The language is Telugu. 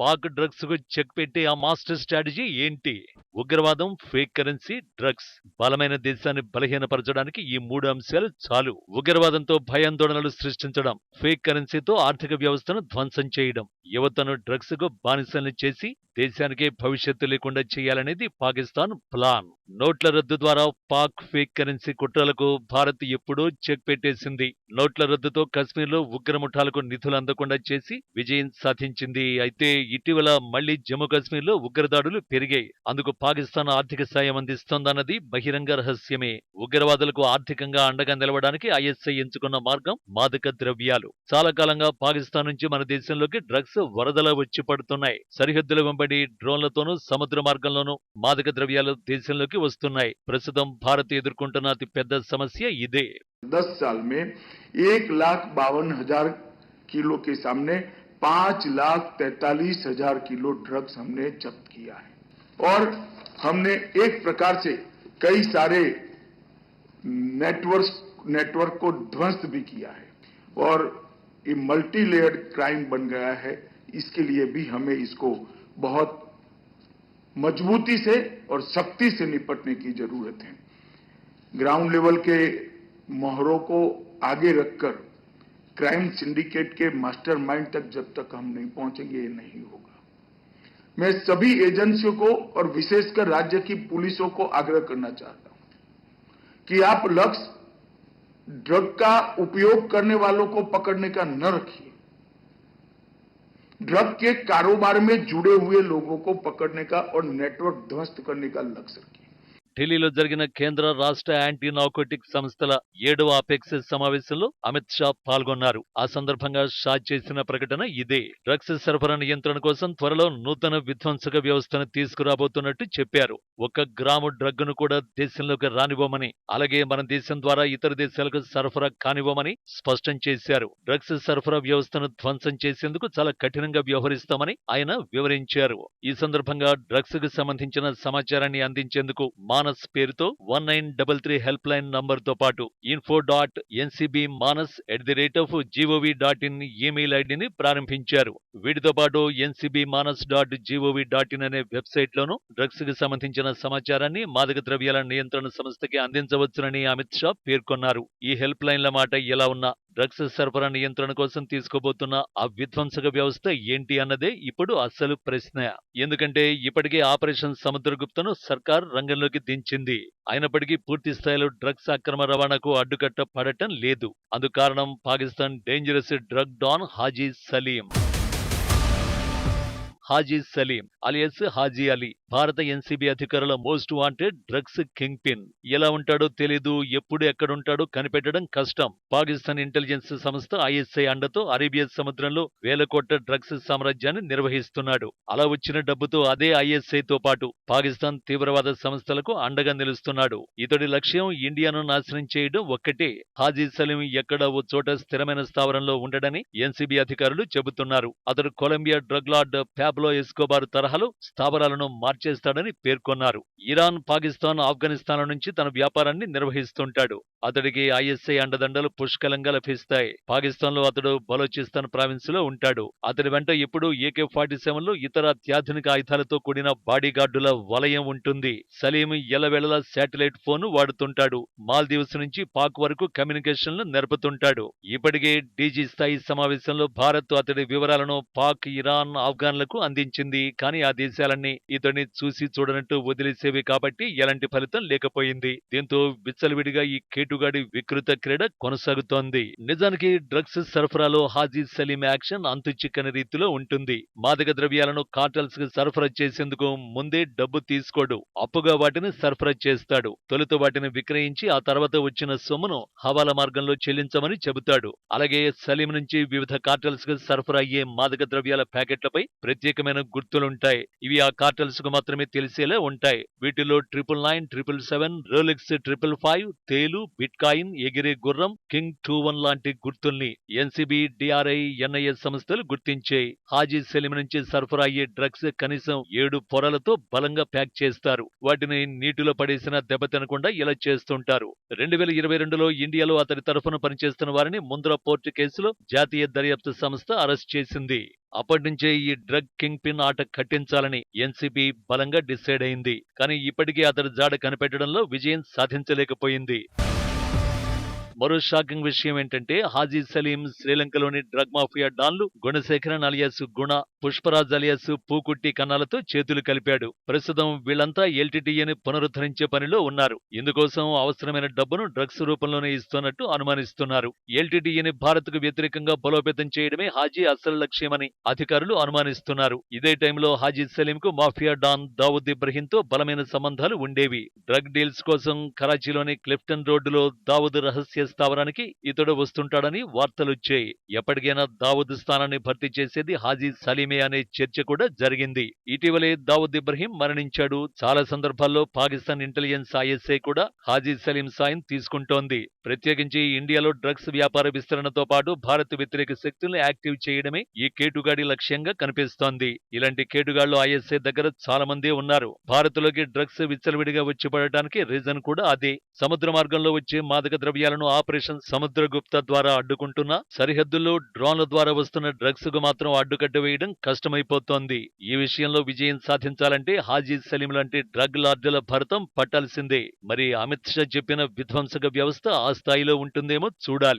పాక్ డ్రగ్స్కు చెక్ పెట్టి ఆ మాస్టర్ స్ట్రాటజీ ఏంటి? ఉగ్రవాదం ఫేక్ కరెన్సీ డ్రగ్స్ బలమైన దేశాన్ని బలహీనపరచడానికి ఈ మూడు అంశాలు చాలు. ఉగ్రవాదంతో భయాందోళనలు సృష్టించడం ఫేక్ కరెన్సీతో ఆర్థిక వ్యవస్థను ధ్వంసం చేయడం యువతను డ్రగ్స్కు బానిసల్ని చేసి దేశానికే భవిష్యత్తు లేకుండా చేయాలనేది పాకిస్తాన్ ప్లాన్. నోట్ల రద్దు ద్వారా పాక్ ఫేక్ కరెన్సీ కుట్రలకు భారత్ ఎప్పుడూ చెక్ పెట్టేసింది. నోట్ల రద్దుతో కశ్మీర్లో ఉగ్రముఠాలకు నిధులు అందకుండా చేసి విజయం సాధించింది. అయితే ఇటీవల మళ్ళీ జమ్మూ కాశ్మీర్లో ఉగ్రదాడులు పెరిగాయి. అందుకు పాకిస్తాన్ ఆర్థిక సాయం అందిస్తోందన్నది బహిరంగ రహస్యమే ఉగ్రవాదులకు ఆర్థికంగా అండగా నిలవడానికి ఐఎస్ఐ ఎంచుకున్న మార్గం మాదక ద్రవ్యాలు చాలా కాలంగా పాకిస్తాన్ నుంచి మన దేశంలోకి డ్రగ్స్ వరదలా వచ్చి పడుతున్నాయి సరిహద్దుల వెంబడి డ్రోన్లతోనూ సముద్ర మార్గంలోనూ మాదక ద్రవ్యాలు దేశంలోకి వస్తున్నాయి ప్రస్తుతం భారత్ ఎదుర్కొంటున్న అతి పెద్ద సమస్య ఇదే दस साल में एक लाख बावन हजार किलो के सामने पांच लाख तैतालीस हजार किलो ड्रग्स हमने जब्त किया है और हमने एक प्रकार से कई सारे नेटवर्क नेटवर्क को ध्वस्त भी किया है और ये मल्टी क्राइम बन गया है। इसके लिए भी हमें इसको बहुत मजबूती से और सख्ती से निपटने की ज़रूरत है। ग्राउंड लेवल के मोहरों को आगे रखकर क्राइम सिंडिकेट के मास्टरमाइंड तक जब तक हम नहीं पहुँचेंगे, ये नहीं होगा। मैं सभी एजेंसियों को और विशेषकर राज्य की पुलिसों को आग्रह करना चाहता हूँ कि आप लक्ष्य ड्रग का उपयोग करने वालों को पकड़ने का न रखिए। ड्रग के कारोबार में जुड़े हुए लोगों को पकड़ने का और नेटवर्क ध्वस्त करने का लक्ष्य रखिए। ఢిల్లీలో జరిగిన కేంద్ర రాష్ట్ర యాంటీ నాకోటిక్ సంస్థల ఏడవ అపెక్స్ సమావేశంలో అమిత్ షా పాల్గొన్నారు. ఆ సందర్భంగా షా చేసిన ప్రకటన ఇదే. డ్రగ్స్ సరఫరా నియంత్రణ కోసం త్వరలో నూతన విధ్వంసక వ్యవస్థను తీసుకురాబోతున్నట్టు చెప్పారు. ఒక గ్రాము డ్రగ్ను కూడా దేశంలోకి రానివ్వమని అలాగే మన దేశం ద్వారా ఇతర దేశాలకు సరఫరా కానివ్వమని స్పష్టం చేశారు. డ్రగ్స్ సరఫరా వ్యవస్థను ధ్వంసం చేసేందుకు చాలా కఠినంగా వ్యవహరిస్తామని ఆయన వివరించారు. ఈ సందర్భంగా డ్రగ్స్కు సంబంధించిన సమాచారాన్ని అందించేందుకు మానస్ పేరుతో one nine double three help line నంబర్తో పాటు info dot NCB Manas at the rate of GOV dot in email ఐడిని ప్రారంభించారు. వీటితో పాటు NCB Manas dot GOV dot in అనే వెబ్సైట్ లోను డ్రగ్స్కి సంబంధించిన సమాచారాన్ని మాదక ద్రవ్యాల నియంత్రణ సంస్థకి అందించవచ్చునని అమిత్ షా పేర్కొన్నారు. ఈ హెల్ప్ లైన్ల మాట ఎలా ఉన్నా డ్రగ్స్ సరఫరా నియంత్రణ కోసం తీసుకోబోతున్న ఆ విధ్వంసక వ్యవస్థ ఏంటి అన్నదే ఇప్పుడు అసలు ప్రశ్న. ఎందుకంటే ఇప్పటికే ఆపరేషన్ సముద్రగుప్తను సర్కార్ రంగంలోకి దించింది. అయినప్పటికీ పూర్తి స్థాయిలో డ్రగ్స్ అక్రమ రవాణాకు అడ్డుకట్ట పడటం లేదు. అందుకు కారణం Pakistan dangerous drug don Haji Salim. Haji Salim alias Haji Ali. భారత ఎన్సీబీ అధికారుల most wanted drugs kingpin ఎలా ఉంటాడో తెలీదు ఎప్పుడు ఎక్కడుంటాడో కనిపెట్టడం కష్టం. పాకిస్తాన్ ఇంటెలిజెన్స్ సంస్థ ఐఎస్ఐ అండతో అరేబియా సముద్రంలో వేల కోట్ల డ్రగ్స్ సామ్రాజ్యాన్ని నిర్వహిస్తున్నాడు. అలా వచ్చిన డబ్బుతో అదే ఐఎస్ఐ తో పాటు పాకిస్తాన్ తీవ్రవాద సంస్థలకు అండగా నిలుస్తున్నాడు. ఇతడి లక్ష్యం ఇండియాను నాశనం చేయడం ఒక్కటే. హాజీ సలీం ఎక్కడ ఓ చోట స్థిరమైన స్థావరంలో ఉండడని ఎన్సీబీ అధికారులు చెబుతున్నారు. అతడు Colombia drug lord Pablo Escobar తరహాలో స్థావరాలను చేస్తాడని పేర్కొన్నారు. ఇరాన్ పాకిస్తాన్ ఆఫ్ఘనిస్తాన్ల నుంచి తన వ్యాపారాన్ని నిర్వహిస్తుంటాడు. అతడికి ఐఎస్ఐ అండదండలు పుష్కలంగా లభిస్తాయి. పాకిస్తాన్లో అతడు బలోచిస్తాన్ ప్రావిన్స్లో ఉంటాడు. అతడి వెంట ఇప్పుడు ఏకే ఫార్టీ సెవెన్లో ఇతర అత్యాధునిక ఆయుధాలతో కూడిన బాడీగార్డుల వలయం ఉంటుంది. సలీం ఎలవెళలా శాటిలైట్ ఫోన్ వాడుతుంటాడు. మాల్దీవ్స్ నుంచి పాక్ వరకు కమ్యూనికేషన్లు నెరపుతుంటాడు. ఇప్పటికే డీజీ స్థాయి సమావేశంలో భారత్ అతడి వివరాలను పాక్ ఇరాన్ ఆఫ్ఘన్లకు అందించింది. కానీ ఆ దేశాలన్నీ ఇతడిని చూసి చూడనట్టు వదిలేసేవి కాబట్టి ఎలాంటి ఫలితం లేకపోయింది. దీంతో విచ్చలవిడిగా ఈ కేటుగాడి వికృత క్రీడ కొనసాగుతోంది. నిజానికి డ్రగ్స్ సరఫరాలో హాజీ సలీం యాక్షన్ అంతు చిక్కని రీతిలో ఉంటుంది. మాదక ద్రవ్యాలను కార్టల్స్కి సరఫరా చేసేందుకు ముందే డబ్బు తీసుకోడు. అప్పుగా వాటిని సరఫరా చేస్తాడు. తొలుత వాటిని విక్రయించి ఆ తర్వాత వచ్చిన సొమ్మును హవాలా మార్గంలో చెల్లించమని చెబుతాడు. అలాగే సలీం నుంచి వివిధ కార్టల్స్కు సరఫరా అయ్యే మాదక ద్రవ్యాల ప్యాకెట్లపై ప్రత్యేకమైన గుర్తులుంటాయి. ఇవి ఆ కార్టల్స్కు మాత్రమే తెలిసేలా ఉంటాయి. వీటిలో triple nine triple seven Rolex triple five తేలు బిట్కాయిన్ ఎగిరే గుర్రం కింగ్ టూ వన్ లాంటి గుర్తుల్ని ఎన్సీబీ డిఆర్ఐ ఎన్ఐఏ సంస్థలు గుర్తించాయి. హాజీ సెలిం నుంచి సరఫరా అయ్యే డ్రగ్స్ కనీసం ఏడు పొరలతో బలంగా ప్యాక్ చేస్తారు. వాటిని నీటిలో పడేసినా దెబ్బతినకుండా ఇలా చేస్తుంటారు. రెండు వేల ఇరవై రెండులో ఇండియాలో అతడి తరఫున పనిచేస్తున్న వారిని ముంద్రా పోర్టు కేసులో జాతీయ దర్యాప్తు సంస్థ అరెస్ట్ చేసింది. అప్పటి నుంచే ఈ డ్రగ్ కింగ్ పిన్ ఆట కట్టించాలని ఎన్సీపీ బలంగా డిసైడ్ అయింది. కానీ ఇప్పటికీ అతడి జాడ కనిపెట్టడంలో విజయం సాధించలేకపోయింది. మరో షాకింగ్ విషయం ఏంటంటే హాజీ సలీం శ్రీలంకలోని డ్రగ్ మాఫియా డాన్లు గుణశేఖరన్ అలియాస్ గుణ పుష్పరాజ్ అలియాస్ పూకుట్టి కన్నాలతో చేతులు కలిపాడు. ప్రస్తుతం వీళ్ళంతా ఎల్టీటీఏని పునరుద్ధరించే పనిలో ఉన్నారు. ఇందుకోసం అవసరమైన డబ్బును డ్రగ్స్ రూపంలోనే ఇస్తున్నట్టు అనుమానిస్తున్నారు. ఎల్టీటీఏని భారత్కు వ్యతిరేకంగా బలోపేతం చేయడమే హాజీ అసలు లక్ష్యమని అధికారులు అనుమానిస్తున్నారు. ఇదే టైంలో హాజీ సలీం కు మాఫియా డాన్ దావుద్ ఇబ్రహీంతో బలమైన సంబంధాలు ఉండేవి. డ్రగ్ డీల్స్ కోసం కరాచీలోని క్లిఫ్టన్ రోడ్డులో దావుద్ రహస్య స్థావరానికి ఇతడు వస్తుంటాడని వార్తలొచ్చాయి ఎప్పటికైనా దావుద్ స్థానాన్ని భర్తీ చేసేది హాజీ సలీమే అనే చర్చ కూడా జరిగింది. ఇటీవలే దావుద్ ఇబ్రహీం మరణించాడు. చాలా సందర్భాల్లో పాకిస్తాన్ ఇంటెలిజెన్స్ ఐఎస్ఐ కూడా హాజీ సలీం సాయం తీసుకుంటోంది. ప్రత్యేకించి ఇండియాలో డ్రగ్స్ వ్యాపార విస్తరణతో పాటు భారత్ వ్యతిరేక శక్తులను యాక్టివ్ చేయడమే ఈ కేటుగాడి లక్ష్యంగా కనిపిస్తోంది. ఇలాంటి కేటుగాళ్ళు ఐఎస్ఐ దగ్గర చాలా మంది ఉన్నారు. భారత్లోకి డ్రగ్స్ విచ్చలవిడిగా వచ్చి పడటానికి రీజన్ కూడా అదే. సముద్ర మార్గంలో వచ్చే మాదక ద్రవ్యాలను ఆపరేషన్ సముద్రగుప్త ద్వారా అడ్డుకుంటున్నా సరిహద్దుల్లో డ్రోన్ల ద్వారా వస్తున్న డ్రగ్స్కు మాత్రం అడ్డుకట్ట వేయడం కష్టమైపోతోంది. ఈ విషయంలో విజయం సాధించాలంటే హాజీ సలీం లాంటి డ్రగ్ లార్డుల భరతం పట్టాల్సిందే. మరి అమిత్ షా చెప్పిన విధ్వంసక వ్యవస్థ ఆ స్థాయిలో ఉంటుందేమో చూడాలి.